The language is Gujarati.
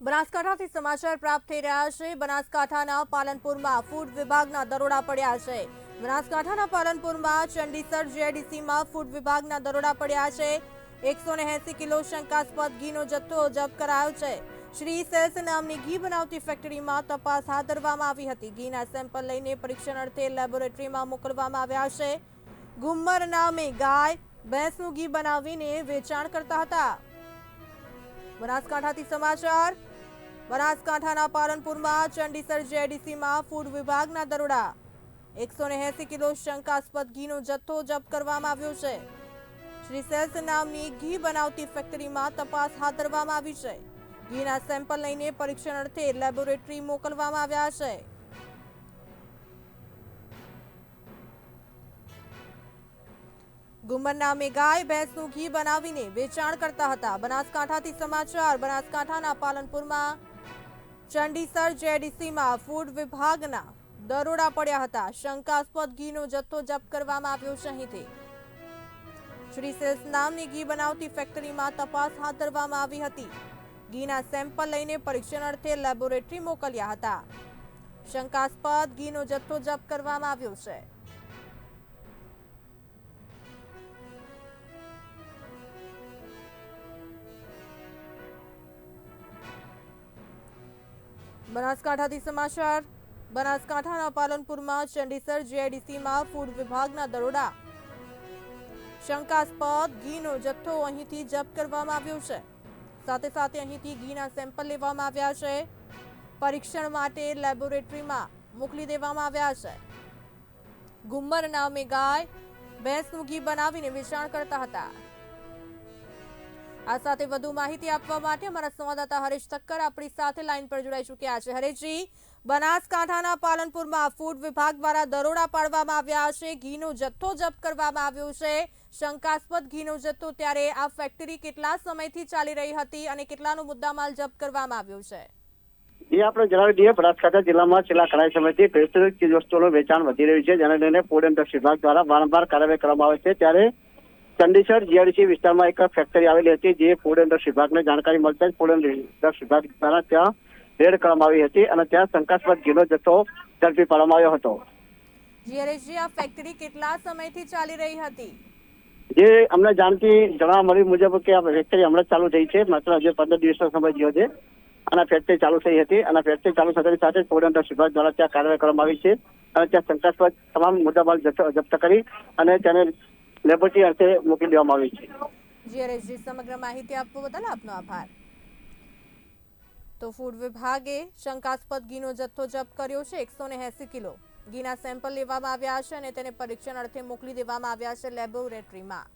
બનાસકાંઠાથી સમાચાર પ્રાપ્ત થઈ રહ્યા છે. બનાસકાંઠાના પાલનપુરમાં ફૂડ વિભાગના દરોડા પડ્યા છે. બનાસકાંઠાના પાલનપુરમાં ચંડીસર જેડીસીમાં ફૂડ વિભાગના દરોડા પડ્યા છે. એકસો કિલો શંકાસ્પદ ઘીનો જથ્થો જપ્ત કરાયો છે. શ્રી સેલ્સ નામની ઘી બનાવતી ફેક્ટરીમાં તપાસ હાથ ધરવામાં આવી હતી. ઘીના સેમ્પલ લઈને પરીક્ષણ અર્થે લેબોરેટરીમાં મોકલવામાં આવ્યા છે. ગુમ્મર નામે ગાય ભેંસનું ઘી બનાવીને વેચાણ કરતા હતા. બનાસકાંઠાથી સમાચાર બનાસકાંઠાના પાલનપુરમાં ચંડીસર જેડીસીમાં ફૂડ વિભાગના દરોડા. એકસો કિલો શંકાસ્પદ ઘીનો જથ્થો જપ્ત કરવામાં આવ્યો છે. શ્રી સેલ્સ નામની ઘી બનાવતી ફેક્ટરીમાં તપાસ હાથ ધરવામાં આવી છે. ઘીના સેમ્પલ લઈને પરીક્ષણ અર્થે લેબોરેટરી મોકલવામાં આવ્યા છે. ગુમર નામે ગાય ભેંસનું ઘી બનાવીને વેચાણ કરતા હતા. બનાસકાંઠાથી સમાચાર, બનાસકાંઠાના પાલનપુરમાં ચંડીસર જેડીસીમાં ફૂડ વિભાગના દરોડા પડ્યા હતા. શંકાસ્પદ ઘીનો જથ્થો જપ્ત કરવામાં આવ્યો છે અહીંથી. શ્રી સેલ્સ નામની ઘી બનાવતી ફેક્ટરીમાં તપાસ હાથ ધરવામાં આવી હતી. ઘીના સેમ્પલ લઈને પરીક્ષણ અર્થે લેબોરેટરી મોકલ્યા હતા. શંકાસ્પદ ઘીનો જથ્થો જપ્ત કરવામાં આવ્યો છે. બનાસકાંઠાથી સમાચાર. બનાસકાંઠાના પાલનપુરમાં ચંડીસર જીઆઈડીસીમાં ફૂડ વિભાગના દરોડા. શંકાસ્પદ ઘીનો જથ્થો અહીંથી જપ્ત કરવામાં આવ્યો છે. સાથે સાથે અહીંથી ઘીના સેમ્પલ લેવામાં આવ્યા છે. પરીક્ષણ માટે લેબોરેટરીમાં મોકલી દેવામાં આવ્યા છે. ગુમ્મર નામે ગાય ભેંસનું ઘી બનાવીને વેચાણ કરતા હતા. આ સાથે વધુ માહિતી આપવા માટે અમારા સંવાદદાતા હરેશ ઠક્કર આપણી સાથે લાઈન પર જોડાઈ ચૂક્યા છે. હરેશજી, બનાસકાંઠાના પાલનપુરમાં ફૂડ વિભાગ દ્વારા દરોડા પાડવામાં આવ્યા છે. ઘીનો જથ્થો જપ્ત કરવામાં આવ્યો છે. શંકાસ્પદ ઘીનો જથ્થો ત્યારે આ ફેક્ટરી કેટલા સમયથી ચાલી રહી હતી અને કેટલાનો મુદ્દામાલ જપ્ત કરવામાં આવ્યો છે? એ આપણે જણાવી દઈએ, બનાસકાંઠા જિલ્લામાં છેલ્લા ઘણા સમયથી ચીજ વસ્તુઓનું વેચાણ વધી રહ્યું છે. જેને લઈને ફૂડ એન્ડ વિભાગ દ્વારા વારંવાર કાર્યવાહી કરવામાં આવે છે. ત્યારે ચંડીસર જીઆરસી વિસ્તારમાં એક ફેક્ટરી આવેલી હતી જે ફૂડ એન્ડ ડ્રગ્સ વિભાગને જાણકારી મળતા જ ફૂડ એન્ડ ડ્રગ્સ વિભાગ દ્વારા ત્યાં રેડ કરવામાં આવી હતી અને ત્યાં શંકાસ્પદ ઘીનો જથ્થો ઝડપી પાડવામાં આવ્યો હતો. જીઆરએસજી આ ફેક્ટરી કેટલા સમયથી ચાલી રહી હતી? જે અમને જાણતી જણાવવા મળ્યું મુજબ કે આ ફેક્ટરી હમણાં ચાલુ થઈ છે. માત્ર હજુ પંદર દિવસનો સમય ગયો છે. અને ફેક્ટરી ચાલુ થઈ હતી અને ફેક્ટરી ચાલુ થતાની સાથે ફૂડ એન્ડ ડ્રગ્સ વિભાગ દ્વારા ત્યાં કાર્યવાહી કરવામાં આવી છે. અને ત્યાં શંકાસ્પદ તમામ મુદ્દામાલ જપ્ત કરી અને તેને લેબોરેટરી અર્થે મોકલી દેવામાં આવી છે. જીઆરએસજી સમગ્ર માહિતી આપવા બદલ આપનો આભાર. તો ફૂડ વિભાગે શંકાસ્પદ ઘીનો જથ્થો જપ્ત કર્યો છે એકસો ને એસી કિલો. ઘીના સેમ્પલ લેવામાં આવ્યા છે અને તેને પરીક્ષણ અર્થે મોકલી દેવામાં આવ્યા છે લેબોરેટરીમાં.